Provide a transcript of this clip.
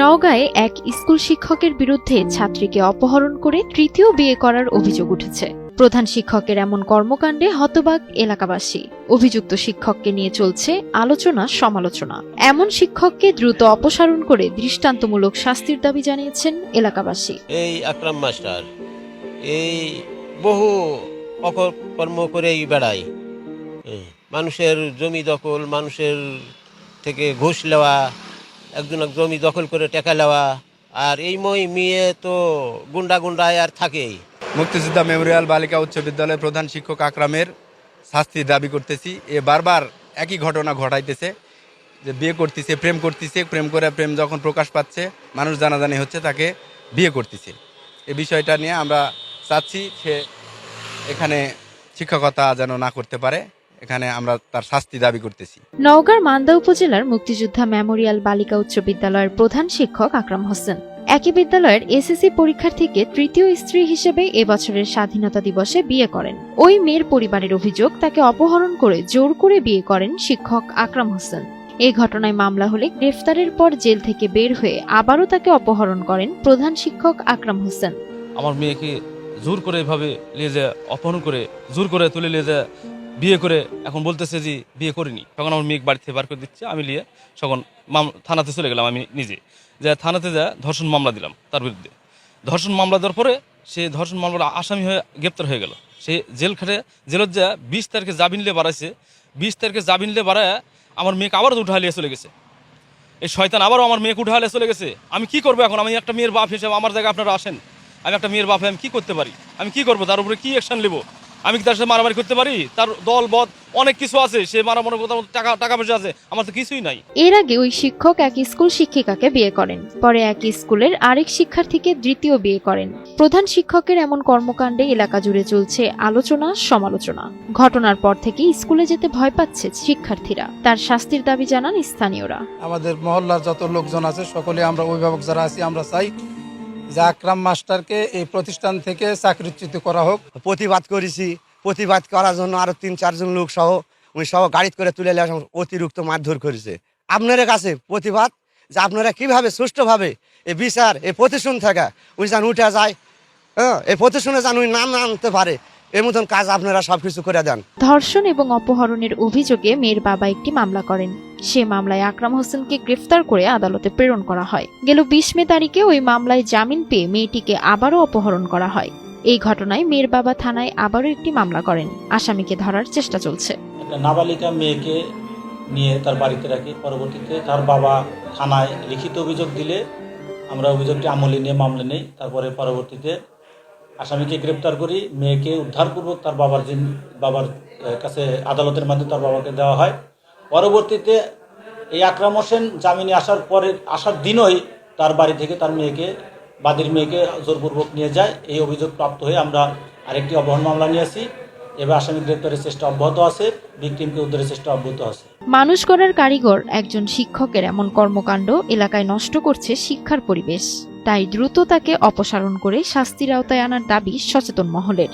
নওগাঁয়ে এক স্কুল শিক্ষকের বিরুদ্ধে ছাত্রীকে অপহরণ করে তৃতীয় বিয়ে করার অভিযোগ উঠেছে। প্রধান শিক্ষকের এমন কর্মকাণ্ডে হতবাক এলাকাবাসী। অভিযুক্ত শিক্ষককে নিয়ে চলছে আলোচনা সমালোচনা। এমন শিক্ষককে দ্রুত অপসারণ করে দৃষ্টান্তমূলক শাস্তির দাবি জানিয়েছেন এলাকাবাসী। এই আকরাম মাস্টার, এই বহু অকর্ম করেই বেড়ায় মানুষের জমি দখল, মানুষের থেকে ঘুষ নেওয়া একজন জমি দখল করে টাকা নেওয়া, আর এই মই মেয়ে তো গুন্ডা গুন্ডায় আর থাকেই। মুক্তিযোদ্ধা মেমোরিয়াল বালিকা উচ্চ বিদ্যালয়ের প্রধান শিক্ষক আকরামের শাস্তির দাবি করতেছি। এ বারবার একই ঘটনা ঘটাইতেছে, যে বিয়ে করতেছে, প্রেম করতেছে, প্রেম করে প্রেম যখন প্রকাশ পাচ্ছে, মানুষ জানাজানি হচ্ছে তাকে বিয়ে করতেছে। এ বিষয়টা নিয়ে আমরা চাচ্ছি সে এখানে শিক্ষকতা যেন না করতে পারে। এখানে আমরা তার শাস্তি দাবি করতেছি। নওগাঁর মান্দা উপজেলার মুক্তিযোদ্ধা মেমোরিয়াল বালিকা উচ্চ বিদ্যালয়ের প্রধান শিক্ষক আকরাম হোসেন। একই বিদ্যালয়ের এসএসসি পরীক্ষার থেকে তৃতীয় স্ত্রী হিসেবে এবছরের স্বাধীনতা দিবসে বিয়ে করেন। ওই মেয়ের পরিবারের অভিযোগ তাকে অপহরণ করে জোর করে বিয়ে করেন শিক্ষক আকরাম হোসেন। এই ঘটনায় মামলা হলে গ্রেফতারের পর জেল থেকে বের হয়ে আবারও তাকে অপহরণ করেন প্রধান শিক্ষক আকরাম হোসেন। আমার মেয়েকে জোর করে এভাবে নিয়ে যে অপহরণ করে জোর করে তুলে নিয়ে যে বিয়ে করে এখন বলতেছে যে বিয়ে করিনি। তখন আমার মেয়ে বাড়ি থেকে বার করে দিচ্ছে, আমি নিয়ে তখন থানাতে চলে গেলাম আমি নিজে। যে থানাতে যা ধর্ষণ মামলা দিলাম তার বিরুদ্ধে। ধর্ষণ মামলা দেওয়ার পরে সে ধর্ষণ মামলার আসামি হয়ে গ্রেপ্তার হয়ে গেল। সে জেল খাটে, জেলত যা বিশ তারিখে নিয়ে বাড়াইছে, বিশ তারিখে নিয়ে বাড়ায় আমার মেয়েকে আবারও উঠা নিয়ে চলে গেছে। এই শয়তান আবারও আমার মেয়েকে উঠে হালে চলে গেছে। আমি কি করব এখন? আমি একটা মেয়ের বাপ হিসেবে আমার জায়গায় আপনারা আসেন। আমি একটা মেয়ের বাপে আমি কি করতে পারি? আমি কি করব? তার উপরে কি অ্যাকশন নেব? আমি কি তার সাথে মারামারি করতে পারি? তার দল বদ অনেক কিছু আছে। সে মারামারি করতে টাকা টাকা পয়সা আছে। আমার তো কিছুই নাই। এর আগে ওই শিক্ষক এক স্কুল শিক্ষিকাকে বিয়ে করেন। পরে এক স্কুলের আরেক শিক্ষার্থীকে দ্বিতীয় বিয়ে করেন। প্রধান শিক্ষকের এমন কর্মকাণ্ডে এলাকা জুড়ে চলছে আলোচনা সমালোচনা। ঘটনার পর থেকে স্কুলে যেতে ভয় পাচ্ছে শিক্ষার্থীরা। তার শাস্তির দাবি জানান স্থানীয়রা। আমাদের মহল্লার যত লোকজন আছে সকলে আমরা অভিভাবক যারা আছি আমরা চাই যে আকরাম মাস্টারকে এই প্রতিষ্ঠান থেকে চাকরিচ্যুত করা হোক। প্রতিবাদ করেছি। প্রতিবাদ করার জন্য আরও তিন চারজন লোক সহ উনি সহ গাড়ি করে তুলে নেওয়া অতিরিক্ত মারধর করেছে। আপনার কাছে প্রতিবাদ যে আপনারা কীভাবে সুষ্ঠুভাবে এই বিচার এই প্রতিষ্ঠান থেকে উনি যেন উঠে যায়। হ্যাঁ এই প্রতিষ্ঠানে যেন উনি নাম আনতে পারে এই মতন কাজ আপনারা সব কিছু করে দেন। ধর্ষণ এবং অপহরণের অভিযোগে মেয়ের বাবা একটি মামলা করেন। সে মামলায় আকরাম হোসেনকে গ্রেফতার করে আদালতে প্রেরণ করা হয়। গেল বিশ মে তারিখে ওই মামলায় জামিন পেয়ে মেয়েটিকে আবারও অপহরণ করা হয়। এই ঘটনায় মেয়ের বাবা থানায় আবারও একটি মামলা করেন। আসামিকে ধরার চেষ্টা চলছে। একটা নাবালিকা মেয়েকে নিয়ে তার বাড়িতে রাখি। পরবর্তীতে তার বাবা থানায় লিখিত অভিযোগ দিলে আমরা অভিযোগটি আমলে নিয়ে মামলা নেই। তারপরে পরবর্তীতে আসামিকে গ্রেপ্তার করি। মেয়েকে উদ্ধারপূর্বক তার বাবার বাবার কাছে আদালতের মাধ্যমে তার বাবাকে দেওয়া হয়। পরবর্তীতে এই আকরাম হোসেন জামিনে আসার পরে আসার দিনই তার বাড়ি থেকে তার মেয়েকে, বাদীর মেয়েকে জোরপূর্বক নিয়ে যায়। এই অভিযোগ প্রাপ্ত হয়ে আমরা আরেকটি অপহরণ মামলা নিয়েছি এবার আসামি গ্রেপ্তারের চেষ্টা অব্যাহত আছে ভিকটিমকে উদ্ধারের চেষ্টা অব্যাহত আছে। মানুষ করার কারিগর একজন শিক্ষকের এমন কর্মকাণ্ড এলাকায় নষ্ট করছে শিক্ষার পরিবেশ। তাই দ্রুত তাকে অপসারণ করে শাস্তির আওতায় আনার দাবি সচেতন মহলের।